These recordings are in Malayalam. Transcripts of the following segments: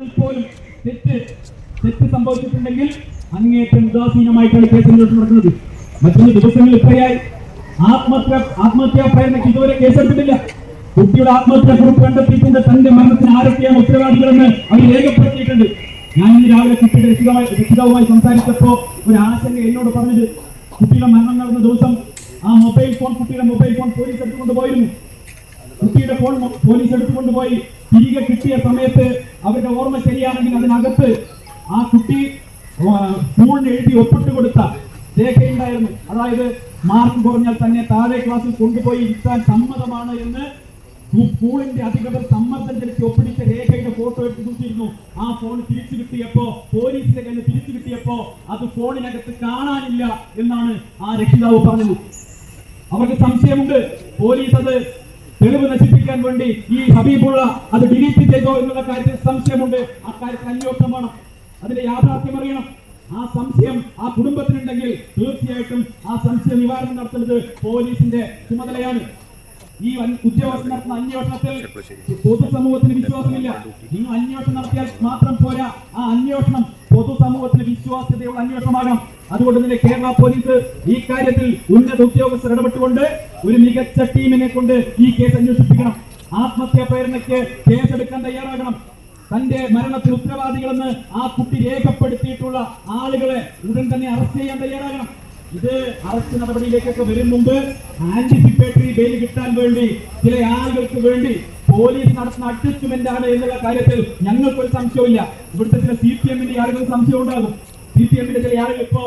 പോലും തെറ്റ് തെറ്റ് സംഭവിച്ചിട്ടുണ്ടെങ്കിൽ അങ്ങേറ്റം ഉദാസീനമായിട്ടാണ് കേസ് അന്വേഷണം നടക്കുന്നത് മറ്റൊരു ദിവസങ്ങളിൽ ഇപ്പോഴായി. ആത്മഹത്യ ആത്മഹത്യാ പ്രേരണയ്ക്ക് ഇതുവരെ കേസെടുത്തിട്ടില്ല കുട്ടിയുടെ ആത്മഹത്യാ കുറിപ്പ് കണ്ടെത്തിയിട്ടുണ്ട് തന്റെ മരണത്തിന് ആരൊക്കെയാണ് ഉത്തരവാദികളെന്ന് അവർ രേഖപ്പെടുത്തിയിട്ടുണ്ട്. ഞാൻ ഇന്ന് രാവിലെ കുട്ടിയുടെ രക്ഷിതമായി രക്ഷിതാവുമായി സംസാരിച്ചപ്പോ ഒരു ആശങ്ക എന്നോട് പറഞ്ഞത് കുട്ടിയുടെ മരണം നടന്ന ദിവസം ആ മൊബൈൽ ഫോൺ കുട്ടിയുടെ മൊബൈൽ ഫോൺ പോലീസ് എടുത്തുകൊണ്ട് പോയിരുന്നു. കുട്ടിയുടെ ഫോൺ പോലീസ് എടുത്തുകൊണ്ടുപോയി തിരികെ കിട്ടിയ സമയത്ത് അവരുടെ ഓർമ്മ ശരിയാണെങ്കിൽ അതിനകത്ത് ആ കുട്ടി സ്കൂളിന് എഴുതി ഒപ്പിട്ട് കൊടുത്ത രേഖയുണ്ടായിരുന്നു. അതായത് മാർക്ക് കുറഞ്ഞാൽ തന്നെ താഴെ ക്ലാസ്സിൽ കൊണ്ടുപോയി ഇരുത്താൻ സമ്മതമാണ് എന്ന് സ്കൂ- സ്കൂളിന്റെ അധികൃതർ സമ്മർദ്ദം ചെലുത്തി ഒപ്പിടിച്ച രേഖയുടെ ഫോട്ടോ എടുത്ത് സൂക്ഷിച്ചിരുന്നു. ആ ഫോൺ തിരിച്ചു കിട്ടിയപ്പോ പോലീസിന്റെ കയ്യിൽ തിരിച്ചു കിട്ടിയപ്പോ അത് ഫോണിനകത്ത് കാണാനില്ല എന്നാണ് ആ രക്ഷിതാവ് പറഞ്ഞത്. അവർക്ക് സംശയമുണ്ട്. പോലീസ് അത് തെളിവ് നശിപ്പിക്കാൻ വേണ്ടി ഈ ഹബീബുള്ള അത് ഡിലീറ്റ് ചെയ്തോ എന്നുള്ള കാര്യത്തിൽ സംശയമുണ്ട്. ആ കാര്യത്തിൽ അന്വേഷണം വേണം അതിന്റെ യാഥാർത്ഥ്യം അറിയണം. ആ സംശയം ആ കുടുംബത്തിനുണ്ടെങ്കിൽ തീർച്ചയായിട്ടും ആ സംശയ നിവാരണം നടത്തുന്നത് പോലീസിന്റെ ചുമതലയാണ്. ഈ ഉദ്യോഗസ്ഥർ നടത്തുന്ന അന്വേഷണത്തിൽ പൊതുസമൂഹത്തിന് വിശ്വാസമില്ല. നിങ്ങൾ അന്വേഷണം നടത്തിയാൽ മാത്രം പോരാ. ആ അന്വേഷണം പൊതുസമൂഹത്തിന് വിശ്വാസ്യതയുള്ള അന്വേഷണമാകണം അതുകൊണ്ട് തന്നെ കേരള പോലീസ് ഈ കാര്യത്തിൽ ഉന്നത ഉദ്യോഗസ്ഥർ ഇടപെട്ടുകൊണ്ട് ഒരു മികച്ച ടീമിനെ കൊണ്ട് ഈ കേസ് അന്വേഷിപ്പിക്കണം. ആത്മഹത്യാ പ്രേരണയ്ക്ക് കേസെടുക്കാൻ തയ്യാറാകണം. തന്റെ മരണത്തിൽ ഉത്തരവാദികളെന്ന് ആ കുട്ടി രേഖപ്പെടുത്തിയിട്ടുള്ള ആളുകളെ ഉടൻ തന്നെ അറസ്റ്റ് ചെയ്യാൻ തയ്യാറാകണം. ഇത് അറസ്റ്റ് നടപടിയിലേക്കൊക്കെ വരും മുമ്പ് ആന്റിസിപ്പേറ്ററി ബെയിൽ കിട്ടാൻ വേണ്ടി ചില ആളുകൾക്ക് വേണ്ടി പോലീസ് നടത്തുന്ന അഡ്ജസ്റ്റ്മെന്റ് ആണ് എന്നുള്ള കാര്യത്തിൽ ഞങ്ങൾക്കൊരു സംശയമില്ല ഇവിടുത്തെ ചില സി പി എമ്മിന്റെ ആളുകൾ സംശയം ഉണ്ടാകും സി പി എമ്മിന്റെ ചില ആളുകൾ ഇപ്പോ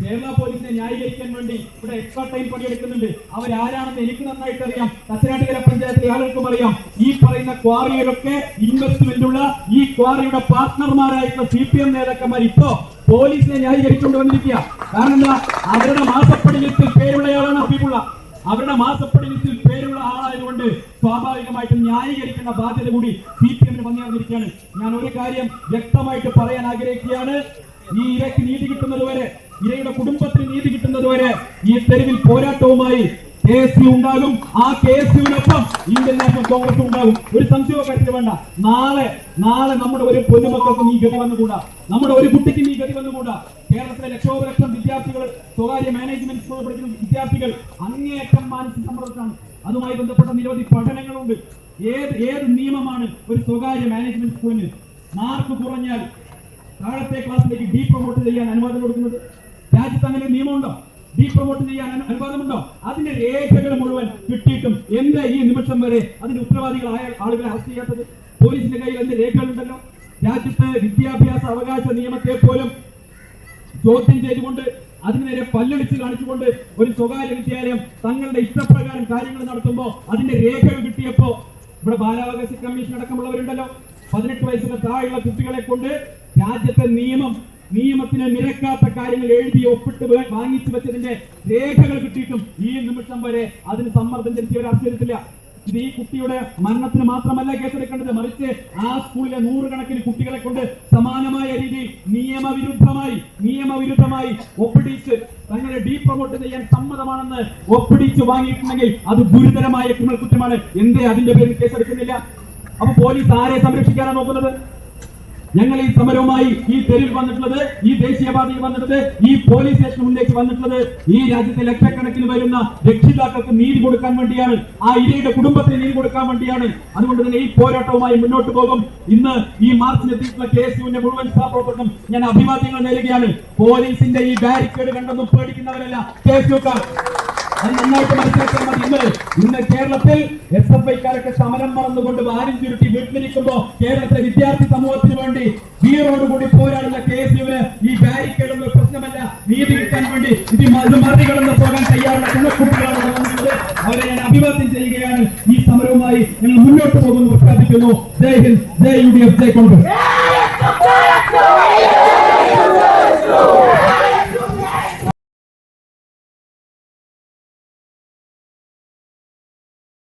കേരള പോലീസിനെ ന്യായീകരിക്കാൻ വേണ്ടി ഇവിടെ എക്സ്ട്രാ ടൈം പണിയെടുക്കുന്നുണ്ട്. അവരാരാണെന്ന് എനിക്ക് നന്നായിട്ട് അറിയാം. തച്ചനാട്ടുകര പഞ്ചായത്തിലെ ആളുകൾക്കും അറിയാം. ഈ പറയുന്ന ക്വാറിയിലൊക്കെ ഇൻവെസ്റ്റ്മെന്റ് ഉള്ള ഈ ക്വാറിയുടെ പാർട്ട്ണർമാരായിട്ടുള്ള സി പി എം നേതാക്കന്മാർ ഇപ്പോ പോലീസിനെ ന്യായീകരിച്ചുകൊണ്ട് വന്നിരിക്കുക കാരണം എന്താ? അവരുടെ മാസപ്പടിയത്തിൽ പേരുള്ളയാളാണ് ഹബീബുള്ള അവരുടെ മാസപ്പടി പേരുള്ള ആളായതുകൊണ്ട് സ്വാഭാവികമായിട്ടും ന്യായീകരിക്കുന്ന ബാധ്യത കൂടി സി പി എമ്മിന് വന്നു ചേർന്നിരിക്കുകയാണ്. ഞാൻ ഒരു കാര്യം വ്യക്തമായിട്ട് പറയാൻ ആഗ്രഹിക്കുകയാണ്. ഈ ഇരയ്ക്ക് നീതി കിട്ടുന്നതുവരെ ഇരയുടെ കുടുംബത്തിന് നീതി കിട്ടുന്നതുവരെ ഈ തെരുവിൽ പോരാട്ടവുമായി കെ എസ് ഉണ്ടാകും. ആ കെ എസ് യുവിനൊപ്പം ഇന്ത്യൻ നാഷണൽ കോൺഗ്രസ് ഉണ്ടാകും. ഒരു സംശയവും കാര്യത്തിൽ വേണ്ട. നാളെ നാളെ നമ്മുടെ ഒരു പൊതുമക്കൾക്കും നീ ഗതി വന്നുകൂടാ. നമ്മുടെ ഒരു കുട്ടിക്കും നീ ഗതി വന്നുകൂടാ. കേരളത്തിലെ ലക്ഷോപലക്ഷം വിദ്യാർത്ഥികൾ സ്വകാര്യ മാനേജ്മെന്റ് സ്കൂളിൽ പഠിക്കുന്ന വിദ്യാർത്ഥികൾ അങ്ങേയറ്റം മാനസിക സമ്മർദ്ദത്തിലാണ്. അതുമായി ബന്ധപ്പെട്ട നിരവധി പഠനങ്ങളുണ്ട്. ഏത് ഏത് നിയമമാണ് ഒരു സ്വകാര്യ മാനേജ്മെന്റ് സ്കൂളിന് മാർക്ക് കുറഞ്ഞാൽ താഴത്തെ ക്ലാസ്സിലേക്ക് ഡീ പ്രൊമോട്ട് ചെയ്യാൻ അനുവാദം കൊടുക്കുന്നത്? രാജ്യത്ത് അങ്ങനെ നിയമമുണ്ടോ? ഡീ പ്രൊമോട്ട് ചെയ്യാൻ അനു- അനുവാദമുണ്ടോ? അതിന്റെ രേഖകൾ മുഴുവൻ കിട്ടിയിട്ടും എന്താ ഈ നിമിഷം വരെ അതിന്റെ ഉത്തരവാദികളായ ആളുകളെ അറസ്റ്റ് ചെയ്യാത്തത് പോലീസിന്റെ കയ്യിൽ അതിന്റെ രേഖകളുണ്ടല്ലോ? രാജ്യത്ത് വിദ്യാഭ്യാസ അവകാശ നിയമത്തെ പോലും ചോദ്യം ചെയ്തുകൊണ്ട് അതിനെതിരെ പല്ലടിച്ച് കാണിച്ചുകൊണ്ട് ഒരു സ്വകാര്യ വിദ്യാലയം തങ്ങളുടെ ഇഷ്ടപ്രകാരം കാര്യങ്ങൾ നടത്തുമ്പോൾ അതിന്റെ രേഖകൾ കിട്ടിയപ്പോ ഇവിടെ ബാലാവകാശ കമ്മീഷൻ അടക്കമുള്ളവരുണ്ടല്ലോ. പതിനെട്ട് വയസ്സിന് താഴെയുള്ള കുട്ടികളെ കൊണ്ട് രാജ്യത്തെ നിയമം നിയമത്തിന് നിരക്കാത്ത കാര്യങ്ങൾ എഴുതി ഒപ്പിട്ട് വാങ്ങിച്ചു വെച്ചതിന്റെ രേഖകൾ കിട്ടിയിട്ടും ഈ നിമിഷം വരെ അതിന് സമ്മർദ്ദം ചെലുത്തിയവർ അറസ്റ്റ് ഇത് ഈ കുട്ടിയുടെ മരണത്തിന് മാത്രമല്ല കേസെടുക്കേണ്ടത്. മറിച്ച് ആ സ്കൂളിലെ നൂറുകണക്കിന് കുട്ടികളെ കൊണ്ട് സമാനമായ രീതിയിൽ നിയമവിരുദ്ധമായി നിയമവിരുദ്ധമായി ഒപ്പിടിച്ച് തങ്ങളെ ഡീ പ്രൊമോട്ട് ചെയ്യാൻ സമ്മതമാണെന്ന് ഒപ്പിടിച്ച് വാങ്ങിയിട്ടുണ്ടെങ്കിൽ അത് ഗുരുതരമായ ക്രിമിനൽ കുറ്റമാണ്. എന്തേ അതിന്റെ പേരിൽ കേസെടുക്കുന്നില്ല? അപ്പൊ പോലീസ് ആരെ സംരക്ഷിക്കാനാണ് നോക്കുന്നത്? ഞങ്ങൾ ഈ സമരവുമായി ഈ തെരുവിൽ വന്നിട്ടുള്ളത് ഈ ദേശീയപാതയിൽ വന്നിട്ടുള്ളത് ഈ പോലീസ് സ്റ്റേഷൻ മുന്നിലേക്ക് വന്നിട്ടുള്ളത് ഈ രാജ്യത്തെ ലക്ഷക്കണക്കിന് വരുന്ന രക്ഷിതാക്കൾക്ക് നീതി കൊടുക്കാൻ വേണ്ടിയാണ് ആ ഇരയുടെ കുടുംബത്തിന് നീതി കൊടുക്കാൻ വേണ്ടിയാണ്. അതുകൊണ്ട് തന്നെ ഈ പോരാട്ടവുമായി മുന്നോട്ട് പോകും. ഇന്ന് ഈ മാർച്ചിനെത്തിയിട്ടുള്ള കെ എസ് യുവിന്റെ മുഴുവൻ സ്ഥാപകർക്കും ഞാൻ അഭിവാദ്യങ്ങൾ നേരുകയാണ്. പോലീസിന്റെ ഈ ബാരിക്കേഡ് കണ്ടൊന്നും പേടിക്കുന്നവരല്ല. കെ എസ് യുക്കാർ അത് നന്നായിട്ട് മനസ്സിലാക്കാൻ മതി. ഇന്ന് ഇന്ന് കേരളത്തിൽ എസ് എഫ് ഐക്കാരൊക്കെ സമരം മറന്നുകൊണ്ട് വാരും ചുരുട്ടി വീട്ടിലിരിക്കുമ്പോ കേരളത്തിലെ വിദ്യാർത്ഥി സമൂഹത്തിന് വേണ്ടി വീറോടുകൂടി പോരാടുന്ന കെ എസ് യുവിന് ഈ ബാരിക്കേഡ് പ്രശ്നമല്ല. നീതി കിട്ടാൻ വേണ്ടി ഇത് മറികടന്ന് പോകാൻ തയ്യാറുള്ള കുട്ടികളാണ് അവരെ ഞാൻ അഭിവാദ്യം ചെയ്യുകയാണ്. ഈ സമരവുമായി ഞങ്ങൾ മുന്നോട്ട് പോകുമെന്ന് പ്രഖ്യാപിക്കുന്നു. ജയ് ഹിന്ദ് ജയ് യു ഡി എഫ് ജയ് കോൺഗ്രസ്.